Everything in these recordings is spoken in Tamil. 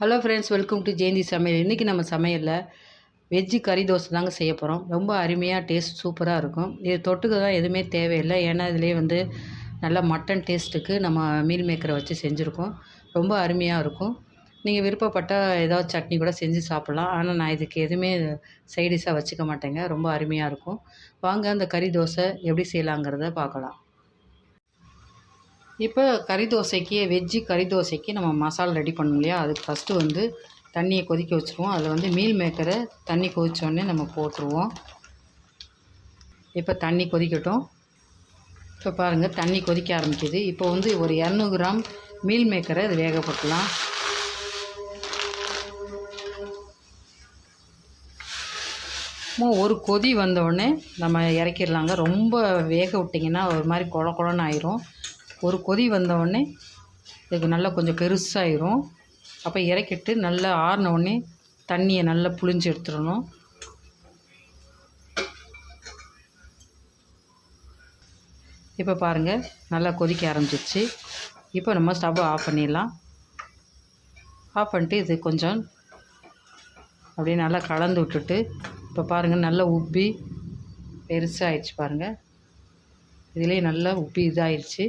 Hello friends welcome to Jayanthi சமையல் இன்றைக்கி நம்ம சமையலில் வெஜ்ஜு கறி தோசை தாங்க செய்ய போகிறோம் ரொம்ப அருமையாக டேஸ்ட் சூப்பராக இருக்கும். இது தொட்டுக்க தான் எதுவுமே தேவையில்லை. ஏன்னா இதுலேயே வந்து நல்லா மட்டன் டேஸ்ட்டுக்கு நம்ம மீல் மேக்கரை வச்சு செஞ்சுருக்கோம். ரொம்ப அருமையாக இருக்கும். நீங்கள் விருப்பப்பட்டால் ஏதாவது சட்னி கூட செஞ்சு சாப்பிட்லாம். ஆனால் நான் இதுக்கு எதுவுமே சைடிஷாக வச்சுக்க மாட்டேங்க. ரொம்ப அருமையாக இருக்கும். வாங்க அந்த கறி தோசை எப்படி செய்யலாங்கிறத பார்க்கலாம். இப்போ கறி தோசைக்கு வெஜ்ஜு கறி தோசைக்கு நம்ம மசாலா ரெடி பண்ணணும் இல்லையா? அதுக்கு ஃபஸ்ட்டு வந்து தண்ணியை கொதிக்க வச்சுருவோம். அதில் வந்து மீல் மேக்கரை தண்ணி கொதித்தோடனே நம்ம போட்டுருவோம். இப்போ தண்ணி கொதிக்கட்டும். இப்போ பாருங்கள் தண்ணி கொதிக்க ஆரம்பிக்குது. இப்போ வந்து ஒரு இரநூறு கிராம் மீல் மேக்கரை அது வேகப்படலாம் ஒரு கொதி வந்தவுடனே நம்ம இறக்கிடலாங்க. ரொம்ப வேக விட்டிங்கன்னா ஒரு மாதிரி குழ குழன்னு ஆயிரும். ஒரு கொதி வந்தவுடனே இதுக்கு நல்லா கொஞ்சம் பெருசாயிரும். அப்போ இறக்கிட்டு நல்லா ஆறினவுடனே தண்ணியை நல்லா புழிஞ்சு எடுத்துடணும். இப்போ பாருங்கள் நல்லா கொதிக்க ஆரம்பிச்சிருச்சு. இப்போ நம்ம ஸ்டவ் ஆஃப் பண்ணிடலாம். ஆஃப் பண்ணிட்டு இது கொஞ்சம் அப்படியே நல்லா கலந்து விட்டுட்டு இப்போ பாருங்கள் நல்லா உப்பி பெருசாகிடுச்சு பாருங்கள் இதுலேயே நல்லா உப்பி இதாகிடுச்சு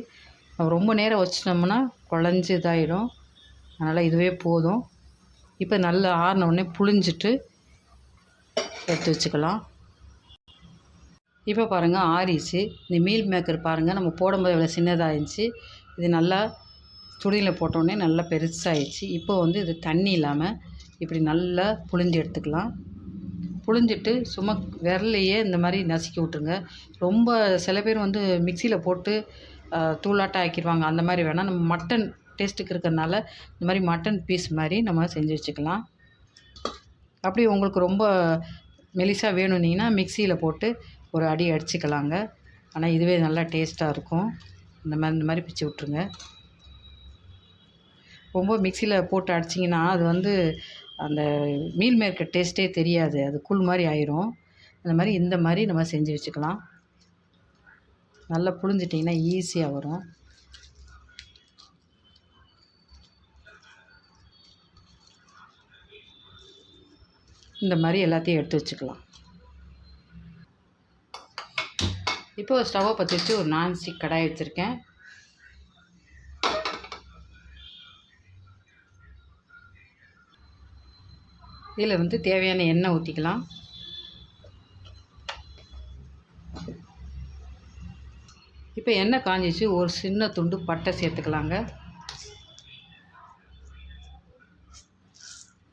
நம்ம ரொம்ப நேரம் வச்சிட்டோம்னா குழஞ்சி இதாகிடும் அதனால் இதுவே போதும். இப்போ நல்லா ஆறின உடனே புழிஞ்சிட்டு எடுத்து வச்சுக்கலாம். இப்போ பாருங்கள் ஆறிச்சு இந்த மீல் மேக்கர் பாருங்கள் நம்ம போடும்போது இவ்வளோ சின்னதாக இருந்துச்சு இது நல்லா துணியில் போட்டோடனே நல்லா பெருசாகிடுச்சு இப்போ வந்து இது தண்ணி இல்லாமல் இப்படி நல்லா புழிஞ்சு எடுத்துக்கலாம். புழிஞ்சிட்டு சும்மா விரலையே இந்த மாதிரி நசுக்கி விட்ருங்க ரொம்ப சில பேர் வந்து மிக்சியில் போட்டு தூளாட்டம் ஆக்கிடுவாங்க அந்த மாதிரி வேணால் நம்ம மட்டன் டேஸ்ட்டுக்கு இருக்கிறனால இந்த மாதிரி மட்டன் பீஸ் மாதிரி நம்ம செஞ்சு வச்சுக்கலாம். அப்படி உங்களுக்கு ரொம்ப மெலிசாக வேணும்னீங்கன்னா மிக்சியில் போட்டு ஒரு அடி அடிச்சுக்கலாங்க. ஆனால் இதுவே நல்லா டேஸ்ட்டாக இருக்கும். இந்த மாதிரி இந்த மாதிரி பிச்சு விட்ருங்க ரொம்ப மிக்சியில் போட்டு அடிச்சிங்கன்னா அது வந்து அந்த மீல் மேற்க டேஸ்ட்டே தெரியாது. அது கூழ் மாதிரி ஆயிரும். அந்த மாதிரி இந்த மாதிரி நம்ம செஞ்சு வச்சுக்கலாம். நல்லா புழிஞ்சிட்டிங்கன்னா ஈஸியாக வரும். இந்த மாதிரி எல்லாத்தையும் எடுத்து வச்சுக்கலாம். இப்போ ஸ்டவ்வை பற்றி வச்சு ஒரு நான்ஸ்டிக் கடாய் வச்சுருக்கேன். இதில் வந்து தேவையான எண்ணெய் ஊற்றிக்கலாம். இப்போ எண்ணெய் காஞ்சிச்சு? ஒரு சின்ன துண்டு பட்டை சேர்த்துக்கலாங்க.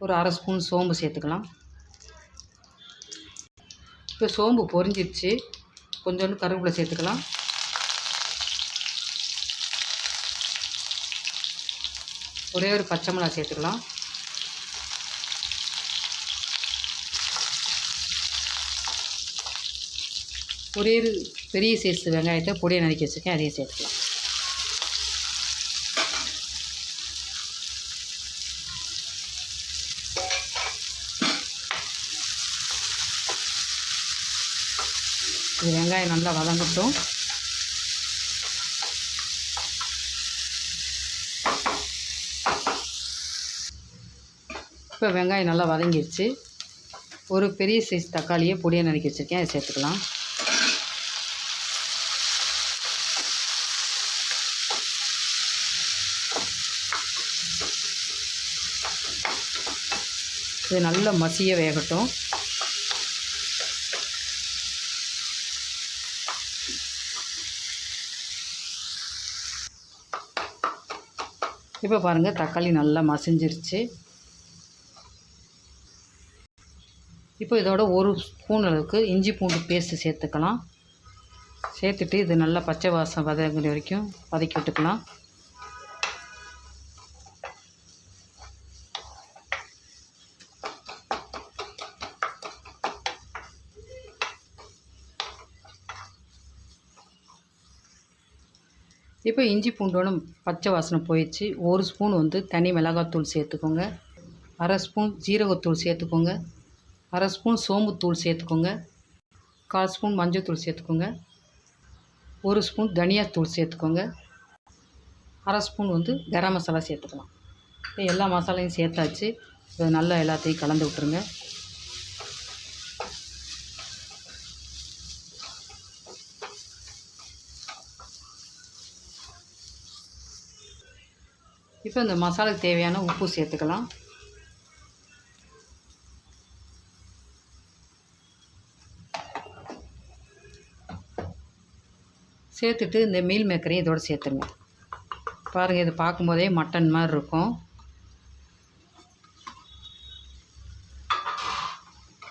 ஒரு அரை ஸ்பூன் சோம்பு சேர்த்துக்கலாம். இப்போ சோம்பு பொரிஞ்சிடுச்சு கொஞ்சோண்டு கருவேப்பிலை சேர்த்துக்கலாம். ஒரே ஒரு பச்சை மிளகா சேர்த்துக்கலாம். ஒரே ஒரு பெரிய சைஸ் வெங்காயத்தை பொடியை நறுக்கி வச்சுருக்கேன் அதையும் சேர்த்துக்கலாம். இது வெங்காயம் நல்லா வதங்கட்டும். இப்போ வெங்காயம் நல்லா வதங்கிடுச்சு ஒரு பெரிய சைஸ் தக்காளியை பொடியை நறுக்கி வச்சுருக்கேன் அதை சேர்த்துக்கலாம். இது நல்லா மசிய வேகட்டும். இப்போ பாருங்கள் தக்காளி நல்லா மசிஞ்சிருச்சு. இப்போ இதோட ஒரு ஸ்பூன் அளவுக்கு இஞ்சி பூண்டு பேஸ்ட்டு சேர்த்துக்கலாம். சேர்த்துட்டு இது நல்லா பச்சை வாசம் வதங்கிற வரைக்கும் வதக்கி விட்டுக்கலாம். இப்போ இஞ்சி பூண்டோட பச்சை வாசனை போயிடுச்சு. ஒரு ஸ்பூன் வந்து தனி மிளகாத்தூள் சேர்த்துக்கோங்க. அரை ஸ்பூன் ஜீரகத்தூள் சேர்த்துக்கோங்க. அரை ஸ்பூன் சோம்புத்தூள் சேர்த்துக்கோங்க. கால் ஸ்பூன் மஞ்சத்தூள் சேர்த்துக்கோங்க. ஒரு ஸ்பூன் தனியாத்தூள் சேர்த்துக்கோங்க. அரை ஸ்பூன் வந்து கரம் மசாலா சேர்த்துக்கலாம். இப்போ எல்லா மசாலையும் சேர்த்தாச்சு. இதை நல்லா எல்லாத்தையும் கலந்து விட்டுருங்க. இப்போ இந்த மசாலாக்கு தேவையான உப்பு சேர்த்துக்கலாம். சேர்த்துட்டு இந்த மீல் மேக்கரையும் இதோட சேர்த்துருங்க. பாருங்கள் இது பார்க்கும்போதே மட்டன் மாதிரி இருக்கும்.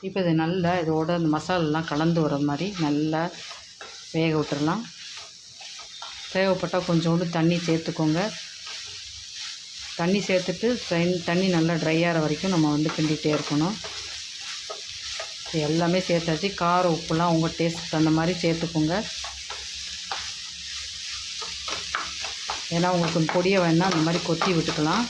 இப்போ இது நல்லா இதோட அந்த மசாலாலாம் கலந்து வர மாதிரி நல்லா வேக விட்டுறலாம். தேவைப்பட்டால் கொஞ்சோண்டு தண்ணி சேர்த்துக்கோங்க. தண்ணி சேர்த்துட்டு தண்ணி நல்லா ட்ரை ஆகிற வரைக்கும் நம்ம வந்து கிண்டிகிட்டே இருக்கணும். எல்லாமே சேர்த்தாச்சு. காரம் உப்புலாம் உங்கள் டேஸ்ட் தகுந்த மாதிரி சேர்த்துக்கோங்க. ஏன்னா உங்களுக்கு பொடியை வேணால் அந்த மாதிரி கொத்தி விட்டுக்கலாம்.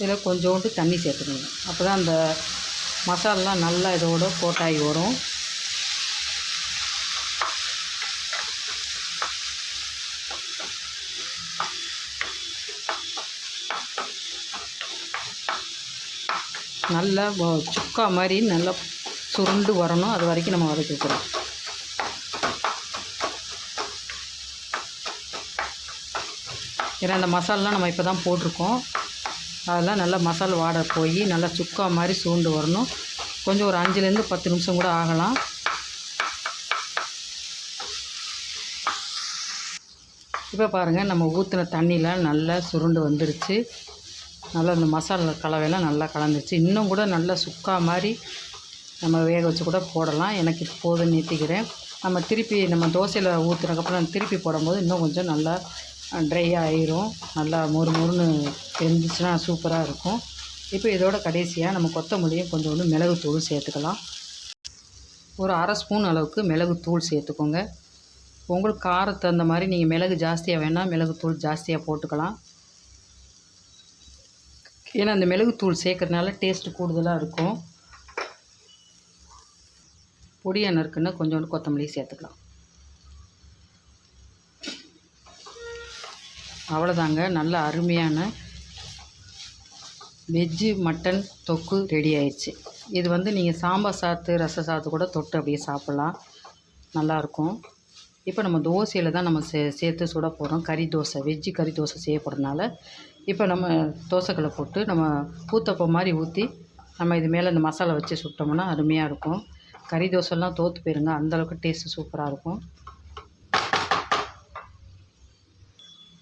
இதில் கொஞ்சோண்டு தண்ணி சேர்த்துக்கணும். அப்போ தான் அந்த மசாலாலாம் நல்லா இதோட கோட்டாகி வரும். நல்லா சுக்கா மாதிரி நல்லா சுருண்டு வரணும். அது வரைக்கும் நம்ம வதக்கிக்கிறோம் ஏன்னா இந்த மசாலாலாம் நம்ம இப்போ தான் போட்டிருக்கோம். அதெல்லாம் நல்லா மசால் வாடை போய் நல்லா சுக்கா மாதிரி சூண்டு வரணும். கொஞ்சம் ஒரு அஞ்சுலேருந்து பத்து நிமிஷம் கூட ஆகலாம். இப்போ பாருங்கள் நம்ம ஊற்றின தண்ணியெலாம் நல்லா சுருண்டு வந்துருச்சு. நல்லா இந்த மசாலா கலவையெல்லாம் நல்லா கலந்துருச்சு. இன்னும் கூட நல்லா சுக்கா மாதிரி நம்ம வேக வச்சு கூட போடலாம். எனக்கு போதும் நீத்திக்கிறேன் நம்ம திருப்பி நம்ம தோசையில் ஊற்றுனதுக்கப்புறம் திருப்பி போடும்போது இன்னும் கொஞ்சம் நல்லா ட்ரை ஆயிரும். நல்லா மொறு மொறுன்னு இருந்துச்சுன்னா சூப்பராக இருக்கும். இப்போ இதோட கடைசியாக நம்ம கொத்தமல்லியும் கொஞ்சோண்டு மிளகுத்தூள் சேர்த்துக்கலாம். ஒரு அரை ஸ்பூன் அளவுக்கு மிளகுத்தூள் சேர்த்துக்கோங்க. உங்களுக்கு காரத்து தகுந்த மாதிரி நீங்கள் மிளகு ஜாஸ்தியாக வேணால் மிளகுத்தூள் ஜாஸ்தியாக போட்டுக்கலாம். ஏன்னா அந்த மிளகுத்தூள் சேர்க்குறதுனால டேஸ்ட்டு கூடுதலாக இருக்கும். பொடியாக நறுக்குன்னா கொஞ்சோண்டு கொத்தமல்லி சேர்த்துக்கலாம். அவ்வளோதாங்க நல்ல அருமையான வெஜ்ஜு மட்டன் தொக்கு ரெடி ஆயிடுச்சு. இது வந்து நீங்கள் சாம்பார் சாத்து ரச சாத்து கூட தொட்டு அப்படியே சாப்பிட்லாம். நல்லாயிருக்கும் இப்போ நம்ம தோசையில் தான் நம்ம சே சேர்த்து சுட போகிறோம் கறி தோசை வெஜ்ஜு கறி தோசை செய்யப்படுறதுனால. இப்போ நம்ம தோசைக்கல்லை போட்டு நம்ம ஊத்தப்போ மாதிரி ஊற்றி நம்ம இது மேலே இந்த மசாலா வச்சு சுட்டோம்னா அருமையாக இருக்கும். கறி தோசைலாம் தோற்று போயிருங்க. அந்தளவுக்கு டேஸ்ட்டு சூப்பராக இருக்கும்.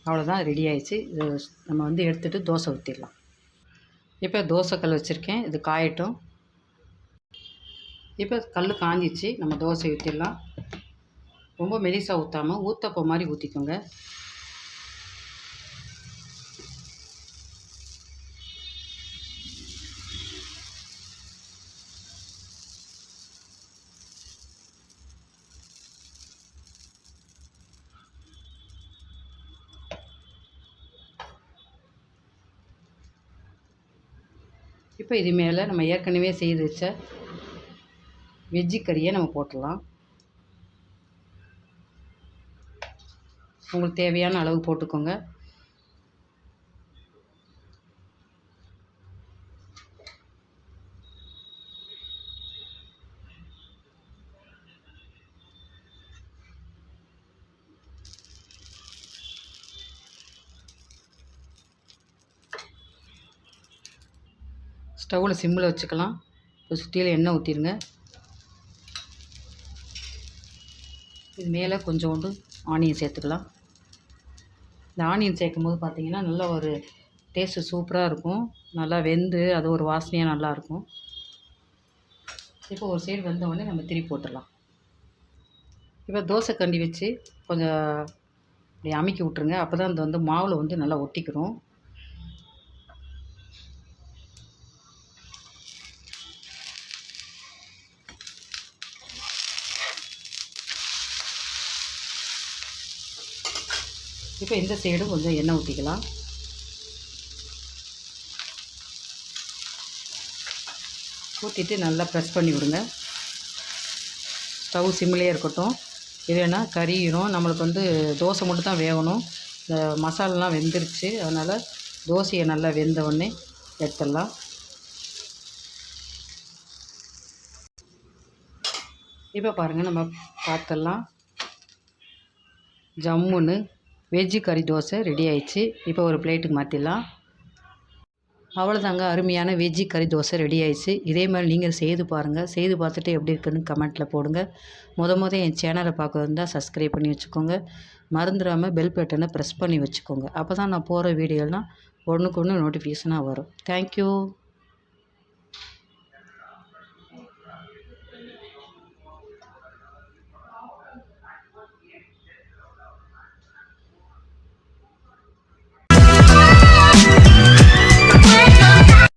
அவ்வளோதான் ரெடி ஆயிடுச்சு. இது நம்ம வந்து எடுத்துகிட்டு தோசை ஊற்றிடலாம் இப்போ தோசை கல் வச்சுருக்கேன். இது காயட்டும். இப்போ கல் காஞ்சிச்சு. நம்ம தோசை ஊற்றிடலாம் ரொம்ப மெலிசாக ஊற்றாமல் ஊத்தப்போ மாதிரி ஊற்றிக்கோங்க இப்போ இது மேலே நம்ம ஏற்கனவே செய்து வச்ச வெஜ்ஜி கறியை நம்ம போட்டுடலாம். உங்களுக்கு தேவையான அளவு போட்டுக்கோங்க. ஸ்டவ்வில் சிம்மில் வச்சுக்கலாம். இப்போ சுற்றியில் எண்ணெய் ஊற்றிடுங்க இது மேலே கொஞ்சோண்டு ஆனியன் சேர்த்துக்கலாம். இந்த ஆனியன் சேர்க்கும் போது பார்த்திங்கன்னா நல்லா ஒரு டேஸ்ட்டு சூப்பராக இருக்கும். நல்லா வெந்து அது ஒரு வாசனையாக நல்லாயிருக்கும். இப்போ ஒரு சைடு வெந்த உடனே நம்ம திருப்பி போட்டுடலாம். இப்போ தோசை கண்டி வச்சு கொஞ்சம் அப்படி அமுக்கி விட்ருங்க அப்போ தான் அந்த வந்து மாவில் வந்து நல்லா ஒட்டிக்கிறோம் இப்போ இந்த சைடும் கொஞ்சம் எண்ணெய் ஊற்றிக்கலாம் ஊற்றிட்டு நல்லா ப்ரெஸ் பண்ணி விடுங்க. ஸ்டவ் சிம்லேயே இருக்கட்டும். இல்லைன்னா கறியிடும். நம்மளுக்கு வந்து தோசை மட்டும் தான் வேகணும். இந்த மசாலாலாம் வெந்துருச்சு. அதனால் தோசையை நல்லா வெந்த உடனே எடுத்துடலாம். இப்போ பாருங்கள் நம்ம பார்த்துடலாம். ஜம்முன்னு வெஜ்ஜு கறி தோசை ரெடி ஆயிடுச்சு. இப்போ ஒரு பிளேட்டுக்கு மாற்றிடலாம் அவ்வளோதாங்க அருமையான வெஜ்ஜி கறி தோசை ரெடி ஆயிடுச்சு. இதே மாதிரி நீங்கள் செய்து பாருங்கள் செய்து பார்த்துட்டு எப்படி இருக்குன்னு கமெண்ட்டில் போடுங்க. முத முத என் சேனலை பார்க்க இருந்தால் சப்ஸ்கிரைப் பண்ணி வச்சுக்கோங்க. மறந்துடாமல் பெல் பட்டனை ப்ரெஸ் பண்ணி வச்சுக்கோங்க. அப்போ தான் நான் போகிற வீடியோலாம் ஒன்றுக்கு ஒன்று நோட்டிஃபிகேஷனாக வரும் தேங்க்யூ